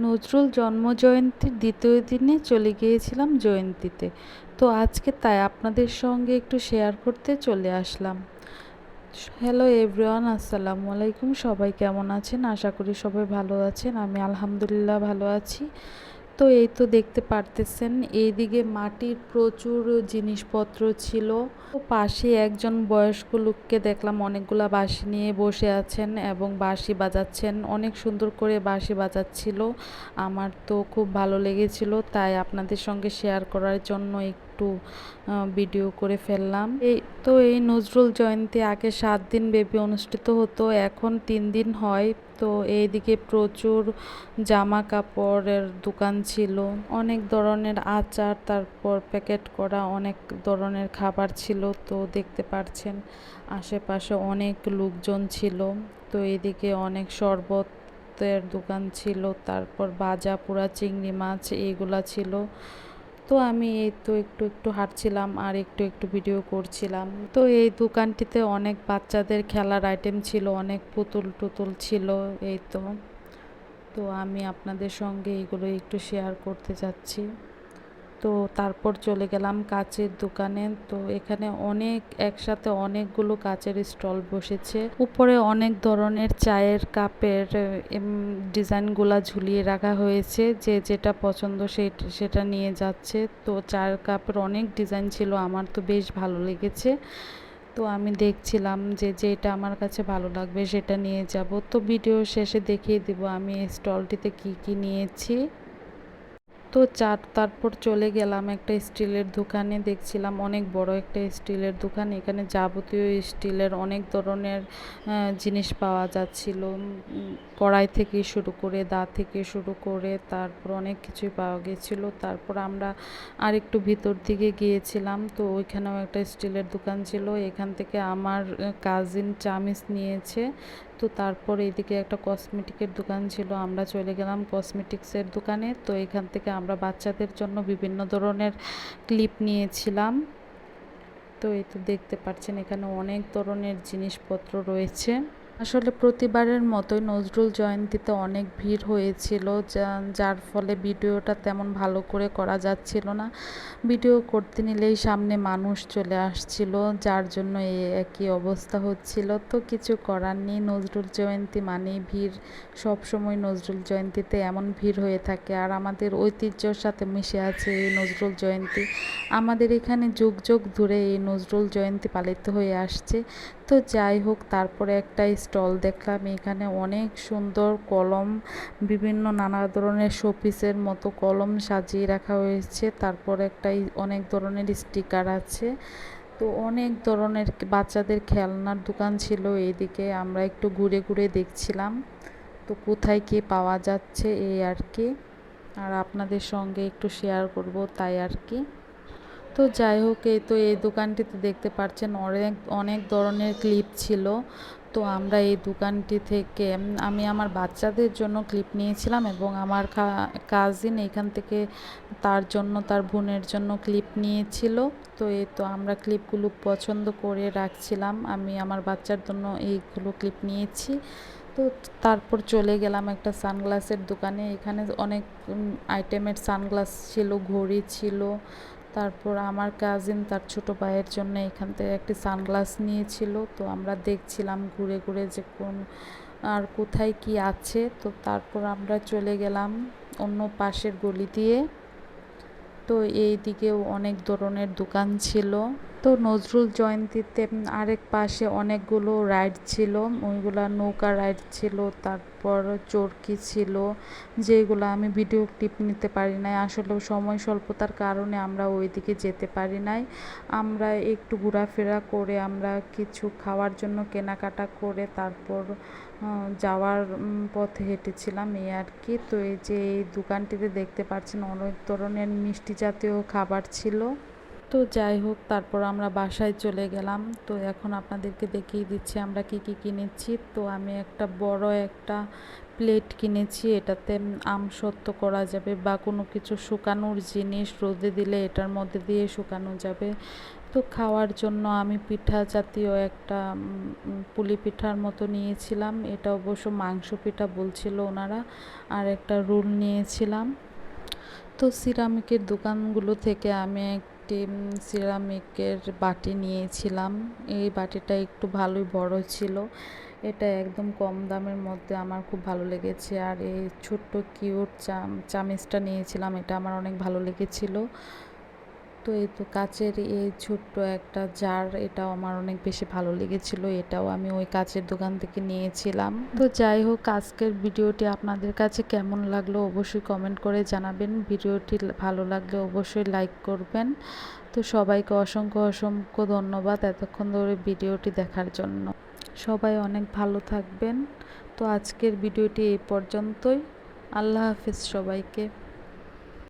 নজরুল জন্মজয়ন্তীর দ্বিতীয় দিনে চলে গিয়েছিলাম জয়ন্তীতে। তো আজকে তাই আপনাদের সঙ্গে একটু শেয়ার করতে চলে আসলাম। হ্যালো এভরিওয়ান আসসালামু আলাইকুম। সবাই কেমন আছেন? আশা করি সবাই ভালো আছেন। আমি আলহামদুলিল্লাহ ভালো আছি। তো এই তো দেখতে পারতেছেন, এইদিকে মাটির প্রচুর জিনিসপত্র ছিল। পাশে একজন বয়স্ক লোককে দেখলাম অনেকগুলা বাঁশি নিয়ে বসে আছেন এবং বাঁশি বাজাচ্ছেন। অনেক সুন্দর করে বাঁশি বাজাচ্ছিল। আমার তো খুব ভালো লেগেছিল, তাই আপনাদের সঙ্গে শেয়ার করার জন্য একটু ভিডিও করে ফেললাম। এই তো এই নজরুল জয়ন্তী আগে সাত দিন ব্যাপী অনুষ্ঠিত হতো, এখন তিন দিন হয়। তো এইদিকে প্রচুর জামা কাপড়ের দোকান ছিল। অনেক ধরনের আচার, তারপর প্যাকেট করা অনেক ধরনের খাবার ছিল। তো দেখতে পাচ্ছেন আশেপাশে অনেক লোকজন ছিল। তো এদিকে অনেক শরবতের দোকান ছিল, তারপর বাজা পোড়া চিংড়ি মাছ এইগুলা ছিল। তো আমি এই তো একটু একটু হাঁটছিলাম আর একটু একটু ভিডিও করছিলাম। তো এই দোকানটিতে অনেক বাচ্চাদের খেলার আইটেম ছিল, অনেক পুতুল টুতুল ছিল, এই তো। তো আমি আপনাদের সঙ্গে এগুলো একটু শেয়ার করতে যাচ্ছি তো তারপর চলে গেলাম কাচের দোকানে। তো এখানে অনেক, একসাথে অনেকগুলো কাচের স্টল বসেছে। উপরে অনেক ধরনের চায়ের কাপের ডিজাইনগুলা ঝুলিয়ে রাখা হয়েছে। যে যেটা পছন্দ সেটা নিয়ে যাচ্ছে। তো চায়ের কাপের অনেক ডিজাইন ছিল, আমার তো বেশ ভালো লেগেছে। তো আমি দেখছিলাম যে যেটা আমার কাছে ভালো লাগবে সেটা নিয়ে যাব। তো ভিডিও শেষে দেখিয়ে দিব আমি স্টলটিতে কি কি নিয়েছি। তো চার, তারপর চলে গেলাম একটা স্টিলের দোকানে। দেখছিলাম অনেক বড় একটা স্টিলের দোকান। এখানে যাবতীয় স্টিলের অনেক ধরনের জিনিস পাওয়া যাচ্ছিল। কড়াই থেকে শুরু করে দা থেকে শুরু করে তারপর অনেক কিছুই পাওয়া গেছিল। তারপর আমরা আর একটু ভিতর দিকে গিয়েছিলাম। তো ওইখানেও একটা স্টিলের দোকান ছিল। এখান থেকে আমার কাজিন চামিচ নিয়েছে। তো তারপর এদিকে একটা কসমেটিকের দোকান ছিল, আমরা চলে গেলাম কসমেটিক্সের দোকানে। তো এখান থেকে আমরা বাচ্চাদের জন্য বিভিন্ন ধরনের ক্লিপ নিয়েছিলাম। তো এই তো দেখতে পাচ্ছেন, এখানে অনেক ধরনের জিনিসপত্র রয়েছে। আসলে প্রতিবারের মতোই নজরুল জয়ন্তীতে অনেক ভিড় হয়েছিল যার ফলে ভিডিওটা তেমন ভালো করে করা যাচ্ছিল না। ভিডিও করতে নিলেই সামনে মানুষ চলে আসছিল, যার জন্য এই একই অবস্থা হচ্ছিল। তো কিছু করার নেই, নজরুল জয়ন্তী মানেই ভিড়। সব সময় নজরুল জয়ন্তীতে এমন ভিড় হয়ে থাকে, আর আমাদের ঐতিহ্যর সাথে মিশে আছে এই নজরুল জয়ন্তী। আমাদের এখানে যুগ যুগ ধরে এই নজরুল জয়ন্তী পালিত হয়ে আসছে। তো যাই হোক, তারপরে একটা স্টল দেখলাম, এখানে অনেক সুন্দর কলম, বিভিন্ন নানা ধরনের শোপিসের মতো কলম সাজিয়ে রাখা হয়েছে। তারপর একটা অনেক ধরনের স্টিকার আছে। তো অনেক ধরনের বাচ্চাদের খেলনার দোকান ছিল এইদিকে, আমরা একটু ঘুরে ঘুরে দেখছিলাম। তো কোথায় কি পাওয়া যাচ্ছে এই আর কি। আর আপনাদের সঙ্গে একটু শেয়ার করব তাই আর কি। তো যাই হোক, এই তো এই দোকানটিতে দেখতে পাচ্ছেন অনেক অনেক ধরনের ক্লিপ ছিল। তো আমরা এই দোকানটি থেকে, আমি আমার বাচ্চাদের জন্য ক্লিপ নিয়েছিলাম এবং আমার কাজিন এখান থেকে তার জন্য, তার বোনের জন্য ক্লিপ নিয়েছিল। তো এই তো আমরা ক্লিপগুলো পছন্দ করে রাখছিলাম। আমি আমার বাচ্চার জন্য এইগুলো ক্লিপ নিয়েছি। তো তারপর চলে গেলাম একটা সানগ্লাসের দোকানে। এখানে অনেক আইটেমের সানগ্লাস ছিল, ঘড়ি ছিল তারপর আমার কাজিন তার ছোট ভাইয়ের জন্য এখান থেকে একটি সানগ্লাস নিয়েছিল। তো আমরা দেখছিলাম ঘুরে ঘুরে যে কোন, আর কোথায় কি আছে। তো তারপর আমরা চলে গেলাম অন্য পাশের গলি দিয়ে। তো এই দিকেও অনেক ধরনের দোকান ছিল। তো নজরুল জয়ন্তীতে আরেক পাশে অনেকগুলো রাইড ছিল। ওইগুলো নৌকা রাইড ছিল, তারপর চরকি ছিল যেগুলো আমি ভিডিও ক্লিপ নিতে পারি নাই। আসলে সময় স্বল্পতার কারণে আমরা ওইদিকে যেতে পারি নাই। আমরা একটু ঘোরাফেরা করে, আমরা কিছু খাওয়ার জন্য কেনাকাটা করে, তারপর যাওয়ার পথে হেঁটেছিলাম এই আর কি। তো এই যে এই দোকানটিতে দেখতে পাচ্ছেন অনেক ধরনের মিষ্টি জাতীয় খাবার ছিল। তো যাই হোক, তারপর আমরা বাসায় চলে গেলাম। তো এখন আপনাদেরকে দেখিয়ে দিচ্ছি আমরা কি কি কিনেছি। তো আমি একটা বড় একটা প্লেট কিনেছি, এটাতে আম সত্য করা যাবে বা কোনো কিছু শুকানোর জিনিস রোদে দিলে এটার মধ্যে দিয়ে শুকানো যাবে। তো খাওয়ার জন্য আমি পিঠা জাতীয় একটা পুলি পিঠার মতো নিয়েছিলাম। এটা অবশ্য মাংস পিঠা বলছিল ওনারা, আর একটা রুল নিয়েছিলাম। তো সিরামিকের দোকানগুলো থেকে আমি একটি সিরামিকের বাটি নিয়েছিলাম। এই বাটিটা একটু ভালোই বড় ছিল। এটা একদম কম দামের মধ্যে আমার খুব ভালো লেগেছে। আর এই ছোট্ট কিউট চাম, চামিচটা নিয়েছিলাম, এটা আমার অনেক ভালো লেগেছিল। তো এই তো কাচের এই ছোট্ট একটা জার, এটাও আমার অনেক বেশি ভালো লেগেছিল, এটাও আমি ওই কাচের দোকান থেকে নিয়েছিলাম। তো যাই হোক, আজকের ভিডিওটি আপনাদের কাছে কেমন লাগল অবশ্যই কমেন্ট করে জানাবেন। ভিডিওটি ভালো লাগলে অবশ্যই লাইক করবেন। তো সবাইকে অসংখ্য অসংখ্য ধন্যবাদ এতক্ষণ ধরে ভিডিওটি দেখার জন্য। সবাই অনেক ভালো থাকবেন। তো আজকের ভিডিওটি এই পর্যন্তই। আল্লাহ হাফিজ সবাইকে।